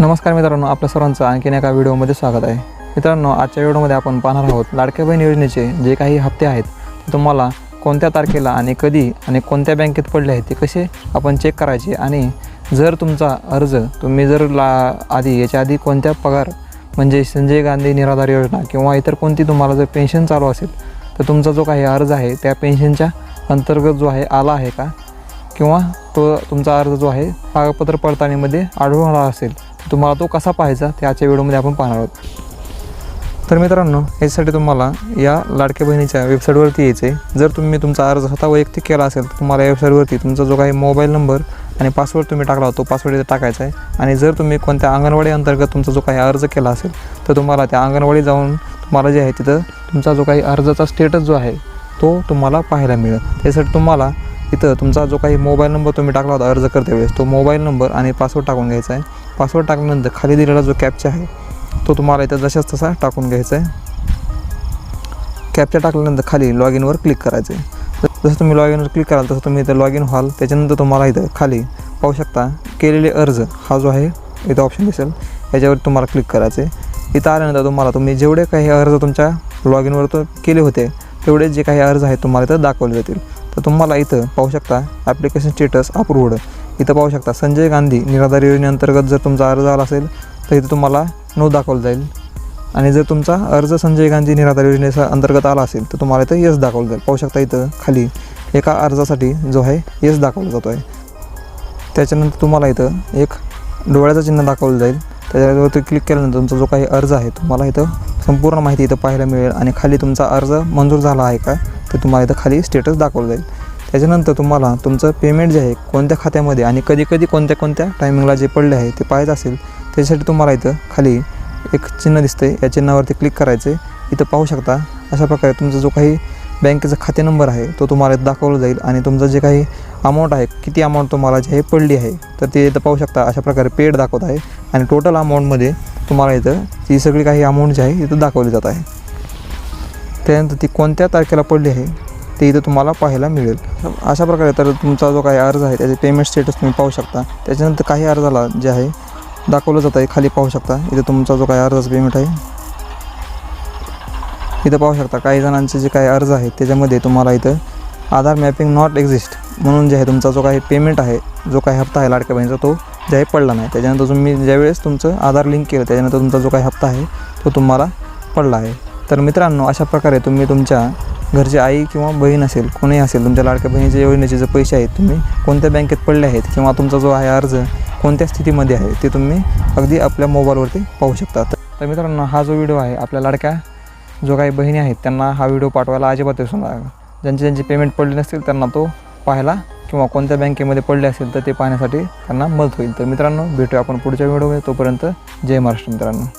नमस्कार मित्रांनो आपल्या सर्वांचं आणखीन एका व्हिडिओमध्ये स्वागत आहे. मित्रांनो आजच्या व्हिडिओमध्ये आपण पाहणार आहोत लाडक्या बहीण योजनेचे जे काही हप्ते आहेत ते तुम्हाला कोणत्या तारखेला आणि कधी आणि कोणत्या बँकेत पडले आहेत ते कसे आपण चेक करायचे आणि जर तुमचा अर्ज तुम्ही जर ला आधी याच्या आधी कोणत्या पगार म्हणजे संजय गांधी निराधार योजना किंवा इतर कोणती तुम्हाला जर पेन्शन चालू असेल तर तुमचा जो काही अर्ज आहे त्या पेन्शनच्या अंतर्गत जो आहे आला आहे का? किंवा तो तुमचा अर्ज जो आहे कागदपत्र पडताळणीमध्ये आढळून आला असेल तुम्हाला तो कसा पाहायचा? ते आजच्या व्हिडिओमध्ये आपण पाहणार आहोत. तर मित्रांनो याच्यासाठी तुम्हाला या लाडक्या बहिणीच्या वेबसाईटवरती यायचं आहे जर तुम्ही तुमचा अर्ज स्वतः वैयक्तिक केला असेल तर तुम्हाला या वेबसाईटवरती तुमचा जो काही मोबाईल नंबर आणि पासवर्ड तुम्ही टाकला तो पासवर्ड इथे टाकायचा आहे. आणि जर तुम्ही कोणत्या अंगणवाडी अंतर्गत तुमचा जो काही अर्ज केला असेल तर तुम्हाला त्या अंगणवाडी जाऊन तुम्हाला जे आहे तिथं तुमचा जो काही अर्जाचा स्टेटस जो आहे तो तुम्हाला पाहायला मिळेल. त्यासाठी तुम्हाला इथं तुमचा जो काही मोबाईल नंबर तुम्ही टाकला होता अर्ज करते वेळेस तो मोबाईल नंबर आणि पासवर्ड टाकून घ्यायचा आहे. पासवर्ड टाकल्यानंतर खाली दिलेला जो कॅपचा आहे तो तुम्हाला इथं जशाच तसा टाकून घ्यायचा आहे. कॅपचा टाकल्यानंतर खाली लॉग इनवर क्लिक करायचं आहे जसं तुम्ही लॉग इनवर क्लिक कराल तसं तुम्ही इथं लॉग इन व्हाल. त्याच्यानंतर तुम्हाला इथं खाली पाहू शकता केलेले अर्ज हा जो आहे इथं ऑप्शन दिसेल. याच्यावर तुम्हाला क्लिक करायचं आहे इथं आल्यानंतर तुम्हाला तुम्ही जेवढे काही अर्ज तुमच्या लॉग इनवर तो केले होते तेवढे जे काही अर्ज आहेत तुम्हाला इथं दाखवले जातील. तर तुम्हाला इथं पाहू शकता ॲप्लिकेशन स्टेटस अप्रूव्ड इथं पाहू शकता संजय गांधी निराधार योजनेअंतर्गत जर तुमचा अर्ज आला असेल तर इथं तुम्हाला नो दाखवलं जाईल. आणि जर तुमचा अर्ज संजय गांधी निराधार योजनेचा अंतर्गत आला असेल तर तुम्हाला इथं यस दाखवलं जाईल. पाहू शकता इथं खाली एका अर्जासाठी जो आहे यस दाखवला जातो आहे त्याच्यानंतर तुम्हाला इथं एक डोळ्याचं चिन्ह दाखवलं जाईल. त्याच्यावरती क्लिक केल्यानंतर तुमचा जो काही अर्ज आहे तुम्हाला इथं संपूर्ण माहिती इथं पाहायला मिळेल. आणि खाली तुमचा अर्ज मंजूर झाला आहे का? तर तुम्हाला इथं खाली स्टेटस दाखवलं जाईल. त्याच्यानंतर तुम्हाला तुमचं पेमेंट जे आहे कोणत्या खात्यामध्ये आणि कधी कधी कोणत्या कोणत्या टायमिंगला जे पडले आहे ते पाहायचं असेल त्याच्यासाठी तुम्हाला इथं खाली एक चिन्ह दिसते या चिन्हावरती क्लिक करायचं आहे. इथं पाहू शकता अशा प्रकारे तुमचा जो काही बँकेचा खाते नंबर आहे तो तुम्हाला इथं दाखवला जाईल. आणि तुमचं जे काही अमाऊंट आहे किती अमाऊंट तुम्हाला जे आहे पडली आहे तर ते इथं पाहू शकता अशा प्रकारे पेड दाखवत आहे. आणि टोटल अमाऊंटमध्ये तुम्हाला इथं ती सगळी काही अमाऊंट जी आहे इथं दाखवली जात आहे. त्यानंतर ती कोणत्या तारखेला पडली आहे ते इथं तुम्हाला पाहायला मिळेल. अशा प्रकारे तर तुमचा जो काही अर्ज आहे त्याचे पेमेंट स्टेटस तुम्ही पाहू शकता. त्याच्यानंतर काही अर्जाला जे आहे दाखवलं जात आहे खाली पाहू शकता. इथं तुमचा जो काही अर्जाचा पेमेंट आहे इथं पाहू शकता. काही जणांचे जे काही अर्ज आहेत त्याच्यामध्ये तुम्हाला इथं आधार मॅपिंग नॉट एक्झिस्ट म्हणून जे आहे तुमचा जो काही पेमेंट आहे जो काही हप्ता आहे लाडक्या बहिणीचा तो जे आहे पडला नाही. त्याच्यानंतर तुम्ही ज्यावेळेस तुमचं आधार लिंक केलं त्याच्यानंतर तुमचा जो काही हप्ता आहे तो तुम्हाला पडला आहे. तर मित्रांनो अशा प्रकारे तुम्ही तुमच्या घरची आई किंवा बहीण असेल कोणीही असेल तुमच्या लाडक्या बहिणीच्या योजनेचे जे पैसे आहेत तुम्ही कोणत्या बँकेत पडले आहेत किंवा तुमचा जो आहे अर्ज कोणत्या स्थितीमध्ये आहे ते तुम्ही अगदी आपल्या मोबाईलवरती पाहू शकता. तर मित्रांनो हा जो व्हिडिओ आहे आपल्या लाडक्या जो काही बहिणी आहेत त्यांना हा व्हिडिओ पाठवायला अजिबात विसरू नका. ज्यांचे ज्यांचे पेमेंट पडले नसतील त्यांना तो पाहायला किंवा कोणत्या बँकेमध्ये पडले असेल तर ते पाहण्यासाठी त्यांना मदत होईल. तर मित्रांनो भेटूया आपण पुढच्या व्हिडिओमध्ये. तोपर्यंत जय महाराष्ट्र मित्रांनो.